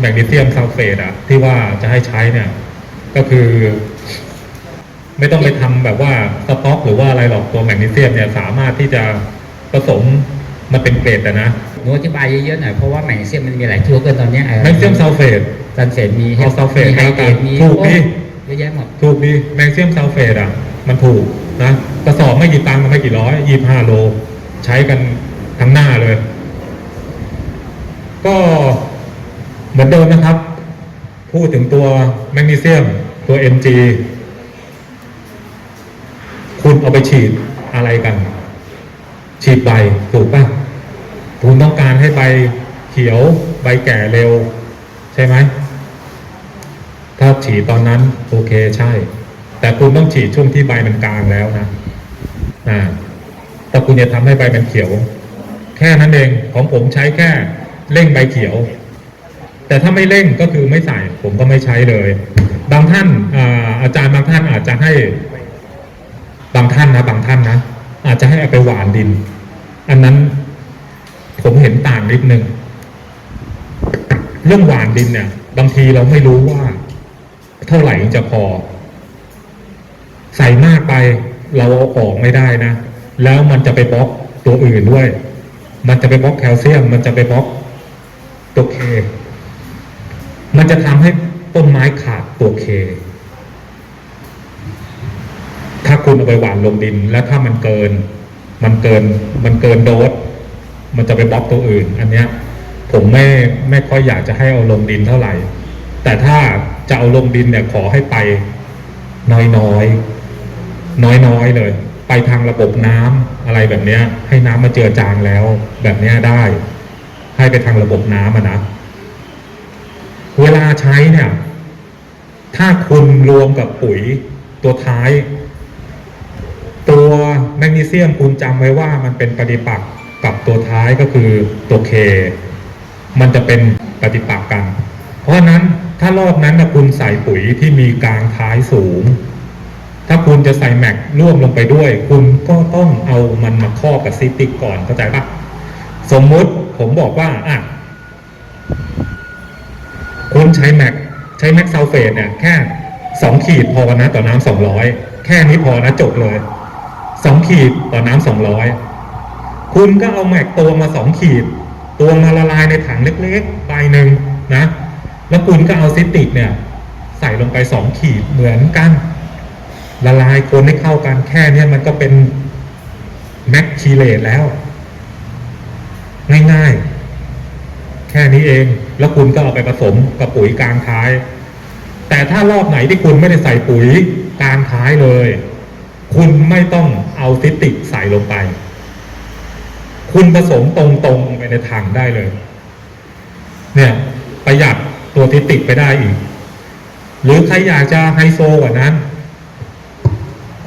แมกนีเซียมซัลเฟตอะที่ว่าจะให้ใช้เนี่ย ก็คือ ไม่ต้องไปทำแบบว่าสต็อกหรือว่าอะไรหรอกตัวแมกนีเซียมเนี่ยสามารถที่จะผสมมาเป็นเกรดอะนะหนูอธิบายเยอะๆหน่อยเพราะว่าแมกนีเซียมมันมีหลายตัวเกินตอนเนี้ยเออแมกนีเซียมซัลเฟตซัลเฟตมีเอาซัลเฟตมีไฮเดรตแล้วกันมีถูกดิโอ้เยอะแยะหมดถูกดีแมกนีเซียมซัลเฟตอะ มันถูกนะกระสอบไม่กี่ตังค์ไม่กี่ร้อยยี่ห้าโล ใช้กันทั้งหน้าเลย ก็ เหมือนเดิมนะครับ พูดถึงตัวแมกนีเซียมตัว Mg คุณเอาไปฉีดอะไรกัน ฉีดใบถูกป่ะคุณต้องการให้ใบเขียวใบแก่เร็ว ใช่ไหม ถ้าฉีดตอนนั้น โอเคใช่ แต่คุณต้องฉีดช่วงที่ใบมันกลางแล้วนะอ่าถ้าคุณจะทำให้ใบมันเขียว แค่นั้นเองของผมใช้แค่เร่งใบเขียว แต่ถ้าไม่เร่งก็คือไม่ใส่ผมก็ไม่ใช้เลย บางท่านอาอาจารย์บางท่านอาจจะให้บางท่านนะบางท่านนะอาจจะให้เอาไปหวานดิน อันนั้นผมเห็นต่างนิดนึงเรื่องหวานดินเนี่ย บางทีเราไม่รู้ว่า เท่าไหร่จะพอ ใส่มากไปเราเอาออกไม่ได้นะ แล้วมันจะไปบล็อกตัวอื่นด้วย มันจะไปบล็อกแคลเซียม มันจะไปบล็อกตัวเค มันจะทำให้ต้นไม้ขาดตัวเค ถ้าคุณเอาไปหว่านลงดิน แล้วถ้ามันเกิน มันเกิน มันเกินโดส มันจะไปบล็อกตัวอื่น อันเนี้ย ผมไม่ไม่ค่อยอยากจะให้เอาลงดินเท่าไหร่ แต่ถ้าจะเอาลงดินเนี่ยขอให้ไปน้อยน้อยน้อยน้อยเลย ไปทางระบบน้ำอะไรแบบเนี้ย ให้น้ำมาเจือจางแล้ว แบบเนี้ยได้ ให้ไปทางระบบน้ำอะนะ เวลาใช้เนี่ย ถ้าคุณรวมกับปุ๋ยตัวท้าย ตัวแมกนีเซียมคุณจำไว้ว่ามันเป็นปฏิปักษ์กับตัวท้ายก็คือตัวเค มันจะเป็นปฏิปักษ์กัน เพราะนั้นถ้ารอบนั้นนะคุณใส่ปุ๋ยที่มีกลางท้ายสูง ถ้าคุณจะใส่แม็กร่วมลงไปด้วย คุณก็ต้องเอามันมาครอบกับซิติกก่อนเข้าใจปะสมมุติผมบอกว่าอะ คุณใช้แม็กใช้แม็กซัลเฟตเนี่ยแค่สองขีดพอนะต่อน้ำสองร้อยแค่นี้พอนะจบเลยสองขีดต่อน้ำสองร้อยคุณก็เอาแม็กตัวมาสองขีด ตัวมาละลายในถังเล็กๆใบหนึ่งนะ แล้วคุณก็เอาซิติกเนี่ย ใส่ลงไปสองขีดเหมือนกัน ละลายคนให้เข้ากันแค่เนี้ยมันก็เป็นแม็กคีเลตแล้ว ง่ายๆ ค่นี้เอง แล้วคุณก็เอาไปผสมกับปุ๋ยกลางท้าย แต่ถ้ารอบไหนที่คุณไม่ได้ใส่ปุ๋ยกลางท้ายเลย คุณไม่ต้องเอาซิติกใส่ลงไป คุณผสมตรงๆไปในถังได้เลย เนี่ยประหยัดตัวซิติกไปได้อีก หรือใครอยากจะไฮโซกว่านั้น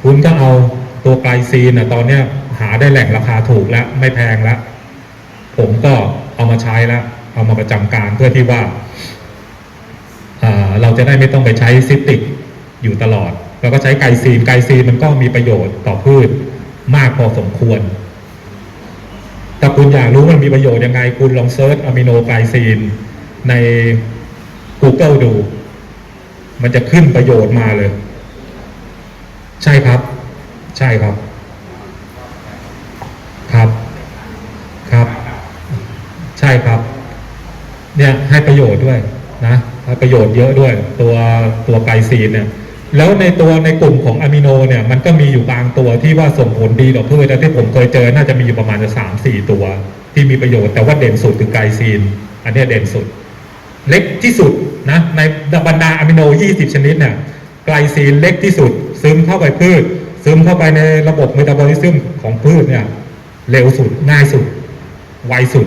คุณก็เอาตัวไกลซีนนะตอนเนี้ยหาได้แหล่งราคาถูกแล้ว ไม่แพงแล้ว ผมก็เอามาใช้แล้ว เอามาประจำการเพื่อที่ว่าเราจะได้ไม่ต้องไปใช้ซิติกอยู่ตลอด แล้วก็ใช้ไกลซีนไกลซีนมันก็มีประโยชน์ต่อพืชมากพอสมควรถ้าคุณอยากรู้มันมีประโยชน์ยังไง คุณลองเซิร์ชอะมิโนไกลซีนใน Google ดู มันจะขึ้นประโยชน์มาเลย ใช่ครับ ใช่ครับ ครับ ครับ ใช่ครับ เนี่ยให้ประโยชน์ด้วยนะให้ประโยชน์เยอะด้วยตัวตัวไกลซีนเนี่ยแล้วในตัวในกลุ่มของอะมิโนเนี่ยมันก็มีอยู่บางตัวที่ว่าส่งผลดีต่อพืชแต่ที่ผมเคยเจอน่าจะมีอยู่ประมาณจะสามสี่ตัวที่มีประโยชน์แต่ว่าเด่นสุดคือไกลซีน อันนี้เด่นสุด เล็กที่สุดนะในบรรดาอะมิโน 20 ชนิดเนี่ยไกลซีนเล็กที่สุด ซึมเข้าไปพืช ซึมเข้าไปในระบบเมตาบอลิซึมของพืชเนี่ยเร็วสุดง่ายสุด ไวสุด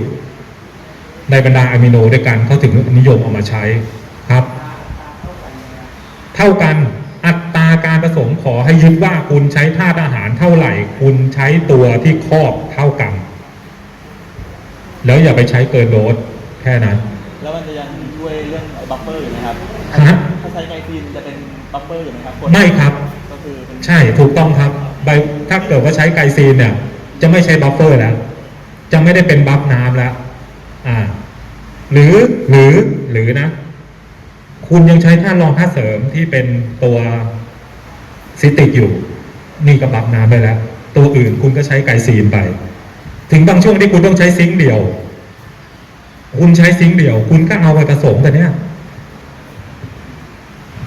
ในบรรดาอะมิโนด้วยกันเขาถึงนิยมเอามาใช้ครับ เท่ากันอัตราการผสมขอให้ยึดว่าคุณใช้ธาตุอาหารเท่าไหร่ คุณใช้ตัวที่ครอบเท่ากัน แล้วอย่าไปใช้เกินโดสแค่นั้น แล้วมันจะยังช่วยเรื่องบัฟเฟอร์อยู่ไหมครับฮะถ้าใช้ไกลซีนจะเป็นบัฟเฟอร์อยู่ไหมครับไม่ครับก็คือเป็นใช่ถูกต้องครับใบถ้าเกิดว่าใช้ไกลซีนเนี่ยจะไม่ใช้บัฟเฟอร์แล้วจะไม่ได้เป็นบัฟน้ำแล้ว อ่า หรือหรือหรือนะ คุณยังใช้ท่ารองท่าเสริมที่เป็นตัวซิติกอยู่ นี่ก็ปรับน้ำไปแล้ว ตัวอื่นคุณก็ใช้ไกซีนไป ถึงบางช่วงที่คุณต้องใช้ซิงค์เดียว คุณใช้ซิงค์เดียว คุณก็เอาไปผสมกันเนี่ย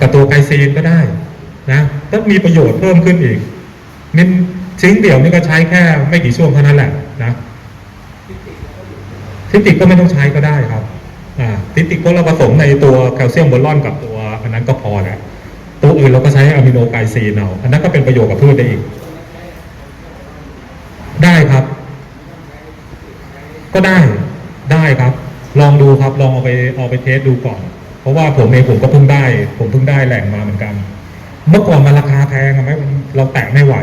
กับตัวไกซีนก็ได้ นะก็มีประโยชน์เพิ่มขึ้นอีกมินซิงค์เดียวนี่ก็ใช้แค่ไม่กี่ช่วงเท่านั้นแหละนะ ทิติกก็ไม่ต้องใช้ก็ได้ครับทิติกก็เราผสมในตัวแคลเซียมบอลลอนกับตัวอันนั้นก็พอแหละตัวอื่นเราก็ใช้อะมิโนไกซีนเอาอันนั้นก็เป็นประโยชน์กับพืชได้อีก ได้ครับ ก็ได้ได้ครับ ลองดูครับลองเอาไปเอาไปเทสดูก่อน เพราะว่าผมเองผมก็เพิ่งได้ ผมเพิ่งได้แหล่งมาเหมือนกัน เมื่อก่อนมันราคาแพงอะไหมเราแตะไม่ไหว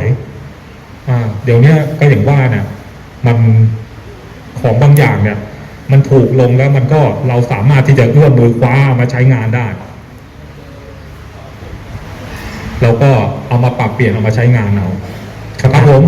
อ่า เดี๋ยวนี้ก็อย่างว่านี่ยมัน ของบางอย่างเนี่ย มันถูกลงแล้วมันก็เราสามารถที่จะเอื้อมมือคว้ามาใช้งานได้ เราก็เอามาปรับเปลี่ยนเอามาใช้งานเอาครับผม